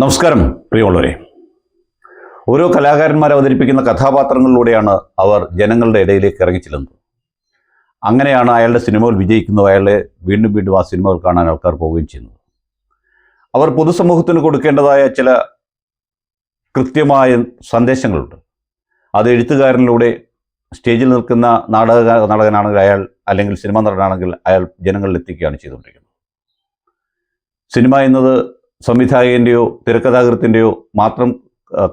നമസ്കാരം പ്രിയമുള്ളവരെ. ഓരോ കലാകാരന്മാർ അവതരിപ്പിക്കുന്ന കഥാപാത്രങ്ങളിലൂടെയാണ് അവർ ജനങ്ങളുടെ ഇടയിലേക്ക് ഇറങ്ങിച്ചെല്ലുന്നത് അങ്ങനെയാണ് അയാളുടെ സിനിമകൾ വിജയിക്കുന്നത് അയാളെ വീണ്ടും വീണ്ടും ആ സിനിമകൾ കാണാൻ ആൾക്കാർ പോവുകയും ചെയ്യുന്നത്. അവർ പൊതുസമൂഹത്തിന് കൊടുക്കേണ്ടതായ ചില കൃത്യമായ സന്ദേശങ്ങളുണ്ട്. അത് എഴുത്തുകാരനിലൂടെ സ്റ്റേജിൽ നിൽക്കുന്ന നാടക നാടകനാണെങ്കിൽ അയാൾ അല്ലെങ്കിൽ സിനിമ നടനാണെങ്കിൽ അയാൾ ജനങ്ങളിൽ എത്തിക്കുകയാണ് ചെയ്തുകൊണ്ടിരിക്കുന്നത്. സിനിമ എന്നത് സംവിധായകന്റെയോ തിരക്കഥാകൃത്തിന്റെയോ മാത്രം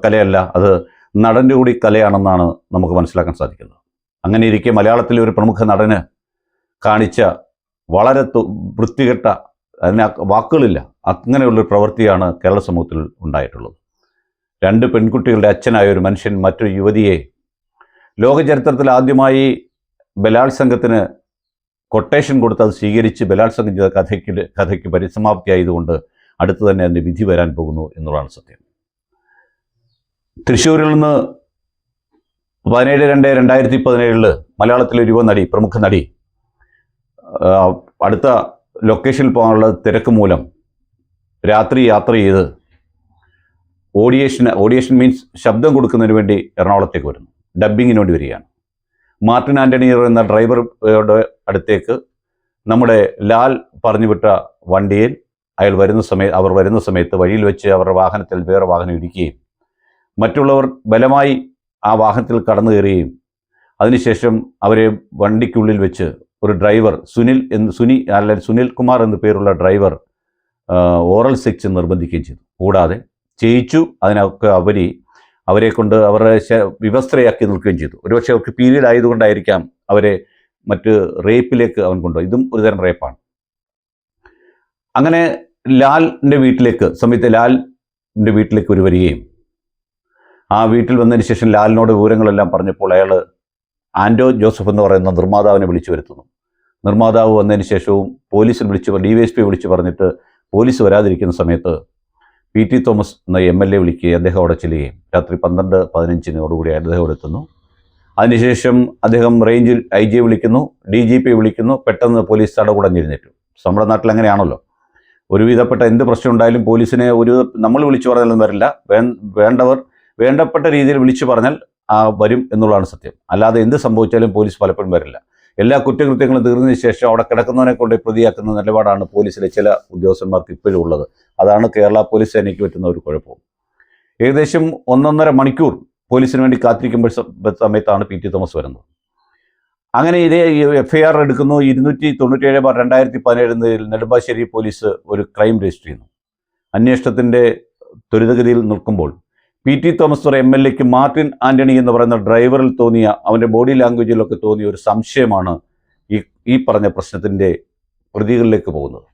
കലയല്ല അത് നടന്റെ കൂടി കലയാണെന്നാണ് നമുക്ക് മനസ്സിലാക്കാൻ സാധിക്കുന്നത്. അങ്ങനെ ഇരിക്കെ മലയാളത്തിലെ ഒരു പ്രമുഖ നടന് കാണിച്ച വളരെ വൃത്തികെട്ട അതിന് വാക്കുകളില്ല അങ്ങനെയുള്ളൊരു പ്രവൃത്തിയാണ് കേരള സമൂഹത്തിൽ ഉണ്ടായിട്ടുള്ളത്. രണ്ട് പെൺകുട്ടികളുടെ അച്ഛനായ ഒരു മനുഷ്യൻ മറ്റൊരു യുവതിയെ ലോകചരിത്രത്തിൽ ആദ്യമായി ബലാത്സംഗത്തിന് കൊട്ടേഷൻ കൊടുത്ത് അത് സ്വീകരിച്ച് ബലാത്സംഗം ചെയ്ത കഥയ്ക്ക് കഥയ്ക്ക് പരിസമാപ്തിയായതുകൊണ്ട് അടുത്ത് തന്നെ അതിന്റെ വിധി വരാൻ പോകുന്നു എന്നുള്ളതാണ് സത്യം. തൃശ്ശൂരിൽ നിന്ന് പതിനേഴ് രണ്ട് രണ്ടായിരത്തി പതിനേഴിൽ മലയാളത്തിലെ ഒരു നടി പ്രമുഖ നടി അടുത്ത ലൊക്കേഷനിൽ പോകാനുള്ള തിരക്ക് മൂലം രാത്രി യാത്ര ചെയ്ത് ഓഡിയേഷൻ ഓഡിയേഷൻ മീൻസ് ശബ്ദം കൊടുക്കുന്നതിന് വേണ്ടി എറണാകുളത്തേക്ക് വരുന്നു. ഡബ്ബിങ്ങിനോട് വരികയാണ്. മാർട്ടിൻ ആന്റണി എന്ന ഡ്രൈവറുടെ അടുത്തേക്ക് നമ്മുടെ ലാൽ പറഞ്ഞുവിട്ട വണ്ടിയിൽ അയാൾ വരുന്ന സമയത്ത് അവർ വരുന്ന സമയത്ത് വഴിയിൽ വെച്ച് അവരുടെ വാഹനത്തിൽ വേറെ വാഹനം ഇടിക്കുകയും മറ്റുള്ളവർ ബലമായി ആ വാഹനത്തിൽ കടന്നു കയറുകയും അതിനുശേഷം അവരെ വണ്ടിക്കുള്ളിൽ വെച്ച് ഒരു ഡ്രൈവർ സുനിൽ എന്ന് സുനി അല്ല സുനിൽ കുമാർ എന്ന് പേരുള്ള ഡ്രൈവർ ഓറൽ സെക്സ് നിർബന്ധിക്കുകയും ചെയ്തു. കൂടാതെ ചെയ്യിച്ചു. അതിനൊക്കെ അവരി അവരെ കൊണ്ട് അവരുടെ ശ- വിവസ്ത്രയാക്കി നിൽക്കുകയും ചെയ്തു. ഒരുപക്ഷെ അവർക്ക് പീരീഡ് ആയതുകൊണ്ടായിരിക്കാം അവരെ മറ്റ് റേപ്പിലേക്ക് അവൻ കൊണ്ടുപോയി ഇതും ഒരുതരം റേപ്പാണ്. അങ്ങനെ ലാലിന്റെ വീട്ടിലേക്ക് സമയത്ത് ലാലിന്റെ വീട്ടിലേക്ക് ഒരു വരികയും ആ വീട്ടിൽ വന്നതിന് ശേഷം ലാലിനോട് വിവരങ്ങളെല്ലാം പറഞ്ഞപ്പോൾ അയാൾ ആൻഡോ ജോസഫ് എന്ന് പറയുന്ന നിർമ്മാതാവിനെ വിളിച്ചു വരുത്തുന്നു. നിർമ്മാതാവ് വന്നതിന് ശേഷവും പോലീസിൽ വിളിച്ച് ഡി വൈ എസ് പി വിളിച്ച് പറഞ്ഞിട്ട് പോലീസ് വരാതിരിക്കുന്ന സമയത്ത് പി ടി തോമസ് എന്ന എം എൽ എ വിളിക്കുകയും അദ്ദേഹം അവിടെ ചെല്ലുകയും രാത്രി പന്ത്രണ്ട് പതിനഞ്ചിനോടുകൂടി അദ്ദേഹം അവിടെ എത്തുന്നു. അതിനുശേഷം അദ്ദേഹം റേഞ്ചിൽ ഐ ജി വിളിക്കുന്നു ഡി ജി പി വിളിക്കുന്നു പെട്ടെന്ന് പോലീസ് തടകുടഞ്ഞിരുന്നേറ്റു നമ്മുടെ നാട്ടിൽ അങ്ങനെയാണല്ലോ ഒരുവിധപ്പെട്ട എന്ത് പ്രശ്നം ഉണ്ടായാലും പോലീസിനെ ഒരു നമ്മൾ വിളിച്ചു പറഞ്ഞാലൊന്നും വരില്ല. വേണ്ടവർ വേണ്ടപ്പെട്ട രീതിയിൽ വിളിച്ചു പറഞ്ഞാൽ വരും എന്നുള്ളതാണ് സത്യം. അല്ലാതെ എന്ത് സംഭവിച്ചാലും പോലീസ് പലപ്പോഴും വരില്ല. എല്ലാ കുറ്റകൃത്യങ്ങളും തീർന്നതിന് ശേഷം അവിടെ കിടക്കുന്നവനെ കൊണ്ട് പ്രതിയാക്കുന്ന നിലപാടാണ് പോലീസിലെ ചില ഉദ്യോഗസ്ഥന്മാർക്ക് ഇപ്പോഴും ഉള്ളത്. അതാണ് കേരള പോലീസ് സേനയ്ക്ക് പറ്റുന്ന ഒരു കുഴപ്പവും. ഏകദേശം ഒന്നൊന്നര മണിക്കൂർ പോലീസിന് വേണ്ടി കാത്തിരിക്കുമ്പോൾ സമയത്താണ് പി ടി തോമസ് വരുന്നത്. അങ്ങനെ ഇതേ എഫ് ഐ ആർ എടുക്കുന്നു. ഇരുന്നൂറ്റി തൊണ്ണൂറ്റേഴ് ബാർ രണ്ടായിരത്തി പതിനേഴിൽ നെടുമ്പാശ്ശേരി പോലീസ് ഒരു ക്രൈം രജിസ്റ്റർ ചെയ്യുന്നു. അന്വേഷണത്തിന്റെ ത്വരിതഗതിയിൽ നിൽക്കുമ്പോൾ പി ടി തോമസ് തുറ എം എൽ എക്ക് മാർട്ടിൻ ആന്റണി എന്ന് പറയുന്ന ഡ്രൈവറിൽ തോന്നിയ അവന്റെ ബോഡി ലാംഗ്വേജിലൊക്കെ തോന്നിയ ഒരു സംശയമാണ് ഈ ഈ പറഞ്ഞ പ്രശ്നത്തിന്റെ പ്രതികളിലേക്ക് പോകുന്നത്.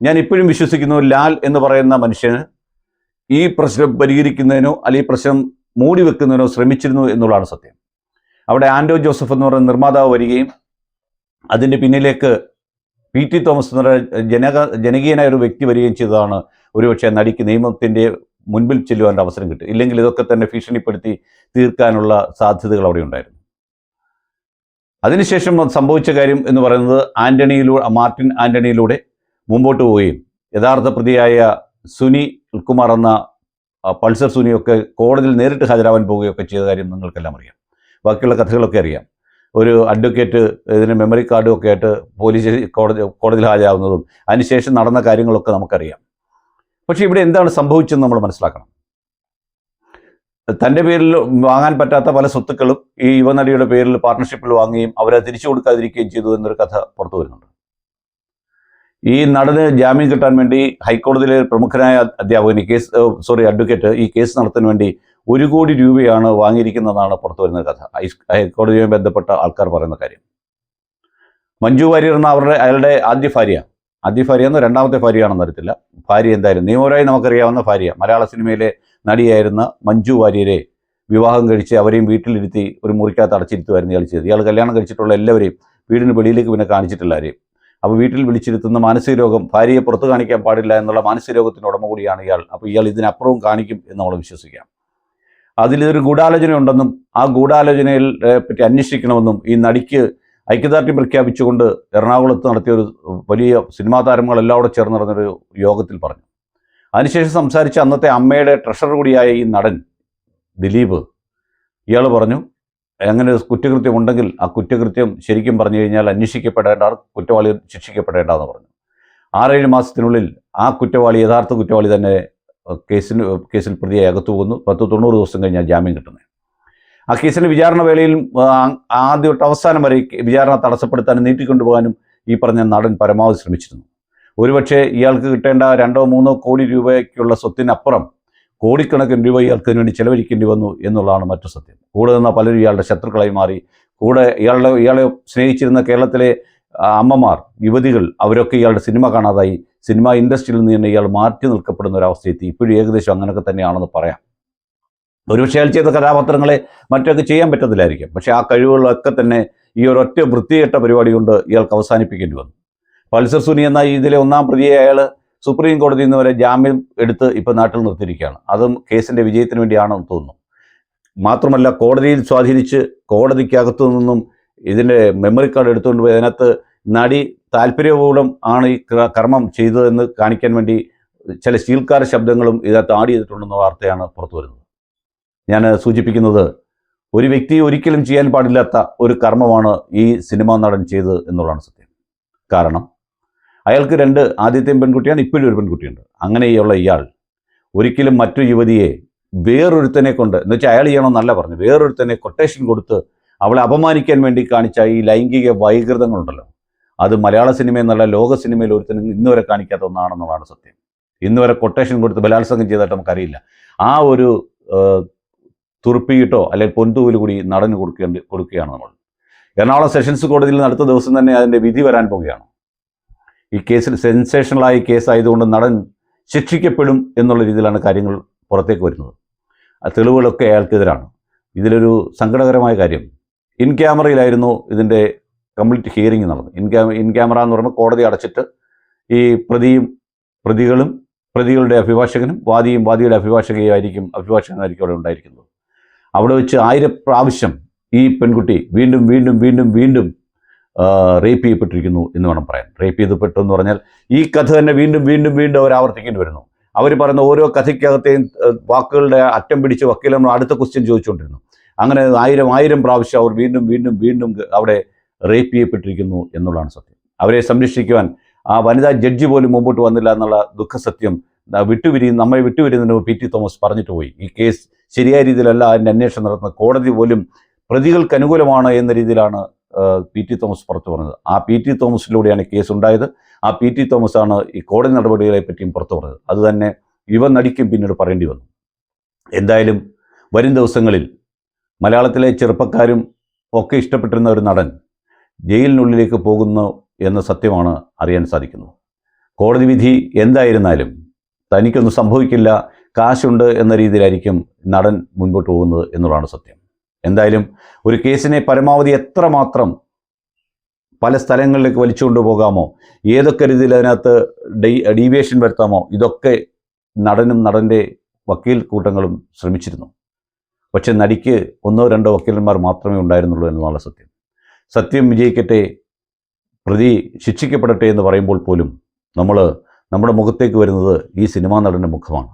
ഞാൻ ഇപ്പോഴും വിശ്വസിക്കുന്നു ലാൽ എന്ന് പറയുന്ന മനുഷ്യന് ഈ പ്രശ്നം പരിഹരിക്കുന്നതിനോ അല്ലെങ്കിൽ പ്രശ്നം മൂടി വെക്കുന്നതിനോ ശ്രമിച്ചിരുന്നു എന്നുള്ളതാണ് സത്യം. അവിടെ ആൻഡോ ജോസഫ് എന്ന് പറയുന്ന നിർമ്മാതാവ് വരികയും അതിന്റെ പിന്നിലേക്ക് പി ടി തോമസ് എന്ന് പറയുന്ന ജനക ജനകീയനായ ഒരു വ്യക്തി വരികയും ചെയ്തതാണ്. ഒരുപക്ഷെ നടിക്ക് നിയമത്തിന്റെ മുൻപിൽ ചെല്ലുവാന്റെ അവസരം കിട്ടും. ഇല്ലെങ്കിൽ ഇതൊക്കെ തന്നെ ഭീഷണിപ്പെടുത്തി തീർക്കാനുള്ള സാധ്യതകൾ അവിടെ ഉണ്ടായിരുന്നു. അതിനുശേഷം സംഭവിച്ച കാര്യം എന്ന് പറയുന്നത് ആന്റണിയിലൂടെ മാർട്ടിൻ ആന്റണിയിലൂടെ മുമ്പോട്ട് പോവുകയും യഥാർത്ഥ പ്രതിയായ സുനി കുമാർ എന്ന പൾസർ സുനിയൊക്കെ കോടതിയിൽ നേരിട്ട് ഹാജരാവാൻ പോവുകയൊക്കെ ചെയ്ത കാര്യം നിങ്ങൾക്കെല്ലാം അറിയാം. ബാക്കിയുള്ള കഥകളൊക്കെ അറിയാം. ഒരു അഡ്വക്കേറ്റ് ഇതിന് മെമ്മറി കാർഡും ഒക്കെ ആയിട്ട് പോലീസ് കോടതി കോടതിയിൽ ഹാജരാകുന്നതും അതിനുശേഷം നടന്ന കാര്യങ്ങളൊക്കെ നമുക്കറിയാം. പക്ഷേ ഇവിടെ എന്താണ് സംഭവിച്ചതെന്ന് നമ്മൾ മനസ്സിലാക്കണം. തന്റെ പേരിൽ വാങ്ങാൻ പറ്റാത്ത പല സ്വത്തുക്കളും ഈ യുവനടിയുടെ പേരിൽ പാർട്ട്ണർഷിപ്പിൽ വാങ്ങുകയും അവരെ തിരിച്ചു കൊടുക്കാതിരിക്കുകയും ചെയ്തു എന്നൊരു കഥ പുറത്തു വരുന്നുണ്ട്. ഈ നടന് ജാമ്യം കിട്ടാൻ വേണ്ടി ഹൈക്കോടതിയിലെ പ്രമുഖനായ അധ്യാപകൻ ഈ കേസ് സോറി അഡ്വക്കേറ്റ് ഈ കേസ് നടത്താൻ വേണ്ടി ഒരു കോടി രൂപയാണ് വാങ്ങിയിരിക്കുന്നതാണ് പുറത്തു വരുന്ന കഥ. ഹൈക്കോടതിയുമായി ബന്ധപ്പെട്ട ആൾക്കാർ പറയുന്ന കാര്യം. മഞ്ജു വാര്യർ എന്ന അവരുടെ അയാളുടെ ആദ്യ ഭാര്യ. ആദ്യ ഭാര്യ എന്നോ രണ്ടാമത്തെ ഭാര്യയാണെന്ന് അറിയത്തില്ല. ഭാര്യ എന്തായാലും നിയമപരമായി നമുക്കറിയാവുന്ന ഭാര്യ. മലയാള സിനിമയിലെ നടിയായിരുന്ന മഞ്ജു വാര്യരെ വിവാഹം കഴിച്ച് അവരെയും വീട്ടിലിരുത്തി ഒരു മുറിക്കകത്ത് അടച്ചിരുത്തുമായിരുന്നു ഇയാൾ ചെയ്തത്. ഇയാൾ കല്യാണം കഴിച്ചിട്ടുള്ള എല്ലാവരെയും വീടിന് വെളിയിലേക്ക് പിന്നെ കാണിച്ചിട്ടില്ല ആരെയും. അപ്പോൾ വീട്ടിൽ വിളിച്ചിരുത്തുന്ന മാനസിക രോഗം ഭാര്യയെ പുറത്ത് കാണിക്കാൻ പാടില്ല എന്നുള്ള മാനസിക രോഗത്തിന്റെ ഉടമ കൂടിയാണ് ഇയാൾ. അപ്പോൾ ഇയാൾ ഇതിനപ്പുറവും കാണിക്കും എന്ന് നമ്മൾ വിശ്വസിക്കാം. അതിലൊരു ഗൂഢാലോചന ഉണ്ടെന്നും ആ ഗൂഢാലോചനയിൽ പറ്റി അന്വേഷിക്കണമെന്നും ഈ നടിക്ക് ഐക്യദാർഢ്യം പ്രഖ്യാപിച്ചുകൊണ്ട് എറണാകുളത്ത് നടത്തിയ ഒരു വലിയ സിനിമാ താരങ്ങളെല്ലാം കൂടെ ചേർന്ന് നടന്നൊരു യോഗത്തിൽ പറഞ്ഞു. അതിനുശേഷം സംസാരിച്ച അന്നത്തെ അമ്മയുടെ ട്രഷറർ കൂടിയായ ഈ നടൻ ദിലീപ് ഇയാൾ പറഞ്ഞു അങ്ങനെ കുറ്റകൃത്യം ഉണ്ടെങ്കിൽ ആ കുറ്റകൃത്യം ശരിക്കും പറഞ്ഞു കഴിഞ്ഞാൽ അന്വേഷിക്കപ്പെടേണ്ട കുറ്റവാളി ശിക്ഷിക്കപ്പെടേണ്ടെന്ന് പറഞ്ഞു. ആറേഴ് മാസത്തിനുള്ളിൽ ആ കുറ്റവാളി യഥാർത്ഥ കുറ്റവാളി തന്നെ കേസിന് കേസിൽ പ്രതിയായി അകത്തു പോകുന്നു. പത്ത് തൊണ്ണൂറ് ദിവസം കഴിഞ്ഞാൽ ജാമ്യം കിട്ടുന്നത്. ആ കേസിന്റെ വിചാരണ വേളയിൽ ആദ്യ തൊട്ട് അവസാനം വരെ വിചാരണ തടസ്സപ്പെടുത്താനും നീട്ടിക്കൊണ്ടുപോകാനും ഈ പറഞ്ഞ നടൻ പരമാവധി ശ്രമിച്ചിരുന്നു. ഒരുപക്ഷെ ഇയാൾക്ക് കിട്ടേണ്ട രണ്ടോ മൂന്നോ കോടി രൂപയ്ക്കുള്ള സ്വത്തിനപ്പുറം കോടിക്കണക്കിന് രൂപ ഇയാൾക്ക് വേണ്ടി ചെലവഴിക്കേണ്ടി വന്നു എന്നുള്ളതാണ് മറ്റു സത്യം. കൂടെ നിന്ന പലരും ഇയാളുടെ ശത്രുക്കളായി മാറി. കൂടെ ഇയാളുടെ ഇയാളെ സ്നേഹിച്ചിരുന്ന കേരളത്തിലെ അമ്മമാർ യുവതികൾ അവരൊക്കെ ഇയാളുടെ സിനിമ കാണാതായി. സിനിമ ഇൻഡസ്ട്രിയിൽ നിന്ന് തന്നെ ഇയാൾ മാറ്റി നിൽക്കപ്പെടുന്ന ഒരു അവസ്ഥയെത്തി ഇപ്പോഴും ഏകദേശം അങ്ങനെയൊക്കെ തന്നെയാണെന്ന് പറയാം. ഒരുപക്ഷെ അയാൾ ചെയ്ത കഥാപാത്രങ്ങളെ മറ്റൊക്കെ ചെയ്യാൻ പറ്റത്തില്ലായിരിക്കും. പക്ഷേ ആ കഴിവുകളൊക്കെ തന്നെ ഈ ഒറ്റ വൃത്തികെട്ട പരിപാടി കൊണ്ട് ഇയാൾക്ക് അവസാനിപ്പിക്കേണ്ടി വന്നു. പൾസർ സുനി എന്ന ഇതിലെ ഒന്നാം പ്രതിയെ അയാൾ സുപ്രീം കോടതി നിന്ന് വരെ ജാമ്യം എടുത്ത് ഇപ്പോൾ നാട്ടിൽ നിർത്തിയിരിക്കുകയാണ്. അതും കേസിന്റെ വിജയത്തിന് വേണ്ടിയാണെന്ന് തോന്നുന്നു. മാത്രമല്ല കോടതിയിൽ സ്വാധീനിച്ച് കോടതിക്കകത്തു നിന്നും ഇതിന്റെ മെമ്മറി കാർഡ് എടുത്തുകൊണ്ട് പോയി. അതിനകത്ത് നടി താല്പര്യപൂർവം ആണ് ഈ കർമ്മം ചെയ്തതെന്ന് കാണിക്കാൻ വേണ്ടി ചില സ്റ്റീൽക്കാർ ശബ്ദങ്ങളും ഇതിനകത്ത് ആഡ് ചെയ്തിട്ടുണ്ടെന്ന വാർത്തയാണ് പുറത്തു വരുന്നത്. ഞാൻ സൂചിപ്പിക്കുന്നത് ഒരു വ്യക്തി ഒരിക്കലും ചെയ്യാൻ പാടില്ലാത്ത ഒരു കർമ്മമാണ് ഈ സിനിമാ നടൻ ചെയ്തത് എന്നുള്ളതാണ് സത്യം. കാരണം അയാൾക്ക് രണ്ട് ആദ്യത്തെയും പെൺകുട്ടിയാണ് ഇപ്പോഴും ഒരു പെൺകുട്ടിയുണ്ട്. അങ്ങനെയുള്ള ഇയാൾ ഒരിക്കലും മറ്റു യുവതിയെ വേറൊരുത്തനെ കൊണ്ട് എന്ന് വെച്ചാൽ അയാൾ ചെയ്യണമെന്നല്ല പറഞ്ഞു വേറൊരുത്തനെ കൊട്ടേഷൻ കൊടുത്ത് അവളെ അപമാനിക്കാൻ വേണ്ടി കാണിച്ച ഈ ലൈംഗിക വൈകൃതങ്ങളുണ്ടല്ലോ. അത് മലയാള സിനിമ എന്നല്ല ലോക സിനിമയിൽ ഒരുത്തനും ഇന്നുവരെ കാണിക്കാത്ത ഒന്നാണെന്നുള്ളതാണ് സത്യം. ഇന്നുവരെ കൊട്ടേഷൻ കൊടുത്ത് ബലാത്സംഗം ചെയ്തിട്ട് നമുക്കറിയില്ല. ആ ഒരു തുറുപ്പിയിട്ടോ അല്ലെങ്കിൽ പൊൻതൂവിൽ കൂടി നടന് കൊടുക്കേണ്ടി കൊടുക്കുകയാണ് നമ്മൾ. എറണാകുളം സെഷൻസ് കോടതിയിൽ നടത്ത ദിവസം തന്നെ അതിന്റെ വിധി വരാൻ പോവുകയാണ്. ഈ കേസിൽ സെൻസേഷണലായ കേസായതുകൊണ്ട് നടൻ ശിക്ഷിക്കപ്പെടും എന്നുള്ള രീതിയിലാണ് കാര്യങ്ങൾ പുറത്തേക്ക് വരുന്നത്. ആ തെളിവുകളൊക്കെ അയാൾക്കെതിരാണ്. ഇതിലൊരു സങ്കടകരമായ കാര്യം. ഇൻ ക്യാമറയിലായിരുന്നു ഇതിന്റെ കംപ്ലീറ്റ് ഹിയറിംഗ് നടന്നത്. ഇൻ ക്യാ ഇൻ ക്യാമറ എന്ന് പറയുമ്പോൾ കോടതി അടച്ചിട്ട് ഈ പ്രതിയും പ്രതികളും പ്രതികളുടെ അഭിഭാഷകനും വാദിയും വാദിയുടെ അഭിഭാഷകയും ആയിരിക്കും അഭിഭാഷകനായിരിക്കും അവിടെ ഉണ്ടായിരിക്കുന്നത്. അവിടെ വെച്ച് ആയിരം പ്രാവശ്യം ഈ പെൺകുട്ടി വീണ്ടും വീണ്ടും വീണ്ടും വീണ്ടും റേപ്പ് ചെയ്യപ്പെട്ടിരിക്കുന്നു എന്ന് വേണം പറയാൻ. റേപ്പ് ചെയ്തപ്പെട്ടു എന്ന് പറഞ്ഞാൽ ഈ കഥ തന്നെ വീണ്ടും വീണ്ടും വീണ്ടും അവർ ആവർത്തിക്കേണ്ടി വരുന്നു. അവർ പറയുന്ന ഓരോ കഥയ്ക്കകത്തെയും വാക്കുകളുടെ അറ്റം പിടിച്ച് വക്കീലന്മാർ അടുത്ത ക്വസ്റ്റ്യൻ ചോദിച്ചുകൊണ്ടിരുന്നു. അങ്ങനെ ആയിരം ആയിരം പ്രാവശ്യം അവർ വീണ്ടും വീണ്ടും വീണ്ടും അവിടെ റേപ്പ് ചെയ്യപ്പെട്ടിരിക്കുന്നു എന്നുള്ളതാണ് സത്യം. അവരെ സംരക്ഷിക്കുവാൻ ആ വനിതാ ജഡ്ജി പോലും മുമ്പോട്ട് വന്നില്ല എന്നുള്ള ദുഃഖസത്യം ആ, വിട്ടുപിരിയും നമ്മെ വിട്ടുപിരിയുന്നതിന് പി ടി തോമസ് പറഞ്ഞിട്ട് പോയി. ഈ കേസ് ശരിയായ രീതിയിലല്ല അതിന്റെ അന്വേഷണം നടത്തുന്നത് കോടതി പോലും പ്രതികൾക്ക് അനുകൂലമാണ് എന്ന രീതിയിലാണ് പി ടി തോമസ് പുറത്തു പറഞ്ഞത്. ആ പി ടി തോമസിലൂടെയാണ് കേസ് ഉണ്ടായത്. ആ പി ടി തോമസ് ആണ് ഈ കോടതി നടപടികളെ പറ്റിയും പുറത്തു പറഞ്ഞത്. അത് തന്നെ യുവ നടിക്കും പിന്നീട് പറയേണ്ടി വന്നു. എന്തായാലും വരും ദിവസങ്ങളിൽ മലയാളത്തിലെ ചെറുപ്പക്കാരും ഒക്കെ ഇഷ്ടപ്പെട്ടിരുന്ന ഒരു നടൻ ജയിലിനുള്ളിലേക്ക് പോകുന്നു എന്ന സത്യമാണ് അറിയാൻ സാധിക്കുന്നത് കോടതി വിധി എന്തായിരുന്നാലും തനിക്കൊന്നും സംഭവിക്കില്ല. കാശുണ്ട് എന്ന രീതിയിലായിരിക്കും നടൻ മുൻപോട്ട് പോകുന്നത് എന്നുള്ളതാണ് സത്യം. എന്തായാലും ഒരു കേസിനെ പരമാവധി എത്രമാത്രം പല സ്ഥലങ്ങളിലേക്ക് വലിച്ചുകൊണ്ടു പോകാമോ ഏതൊക്കെ രീതിയിൽ അതിനകത്ത് ഡൈ ഡീവിയേഷൻ വരുത്താമോ ഇതൊക്കെ നടനും നടന്റെ വക്കീൽ കൂട്ടങ്ങളും ശ്രമിച്ചിരുന്നു. പക്ഷെ നടിക്ക് ഒന്നോ രണ്ടോ വക്കീലന്മാർ മാത്രമേ ഉണ്ടായിരുന്നുള്ളൂ എന്നുള്ള സത്യം. സത്യം വിജയിക്കട്ടെ പ്രതി ശിക്ഷിക്കപ്പെടട്ടെ എന്ന് പറയുമ്പോൾ പോലും നമ്മൾ നമ്മുടെ മുഖത്തേക്ക് വരുന്നത് ഈ സിനിമാ നടന്റെ മുഖമാണ്.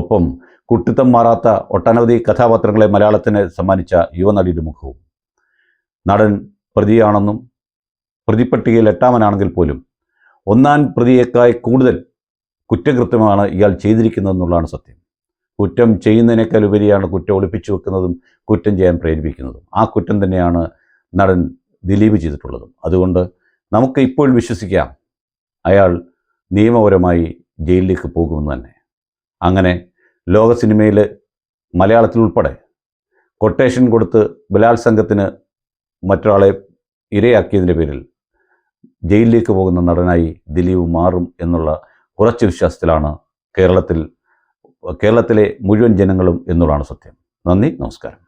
ഒപ്പം കുട്ടിത്തം മാറാത്ത ഒട്ടനവധി കഥാപാത്രങ്ങളെ മലയാളത്തിന് സമ്മാനിച്ച യുവനടിയുടെ മുഖവും. നടൻ പ്രതിയാണെന്നും പ്രതിപ്പട്ടികയിൽ എട്ടാമനാണെങ്കിൽ പോലും ഒന്നാം പ്രതിയേക്കായി കൂടുതൽ കുറ്റകൃത്യമാണ് ഇയാൾ ചെയ്തിരിക്കുന്നതെന്നുള്ളതാണ് സത്യം. കുറ്റം ചെയ്യുന്നതിനേക്കാൾ ഉപരിയാണ് കുറ്റം ഒളിപ്പിച്ചു വെക്കുന്നതും കുറ്റം ചെയ്യാൻ പ്രേരിപ്പിക്കുന്നതും. ആ കുറ്റം തന്നെയാണ് നടൻ ദിലീപ് ചെയ്തിട്ടുള്ളതും. അതുകൊണ്ട് നമുക്ക് ഇപ്പോൾ വിശ്വസിക്കാം അയാൾ നിയമപരമായി ജയിലിലേക്ക് പോകുമെന്ന് തന്നെ. അങ്ങനെ ലോക സിനിമയിൽ മലയാളത്തിൽ ഉൾപ്പെടെ കൊട്ടേഷൻ കൊടുത്ത് ബലാത്സംഗത്തിന് മറ്റൊരാളെ ഇരയാക്കിയതിന്റെ പേരിൽ ജയിലിലേക്ക് പോകുന്ന നടനായി ദിലീപ് മാറും എന്നുള്ള കുറച്ച് വിശ്വാസത്തിലാണ് കേരളത്തിൽ കേരളത്തിലെ മുഴുവൻ ജനങ്ങളും എന്നുള്ളതാണ് സത്യം. നന്ദി നമസ്കാരം.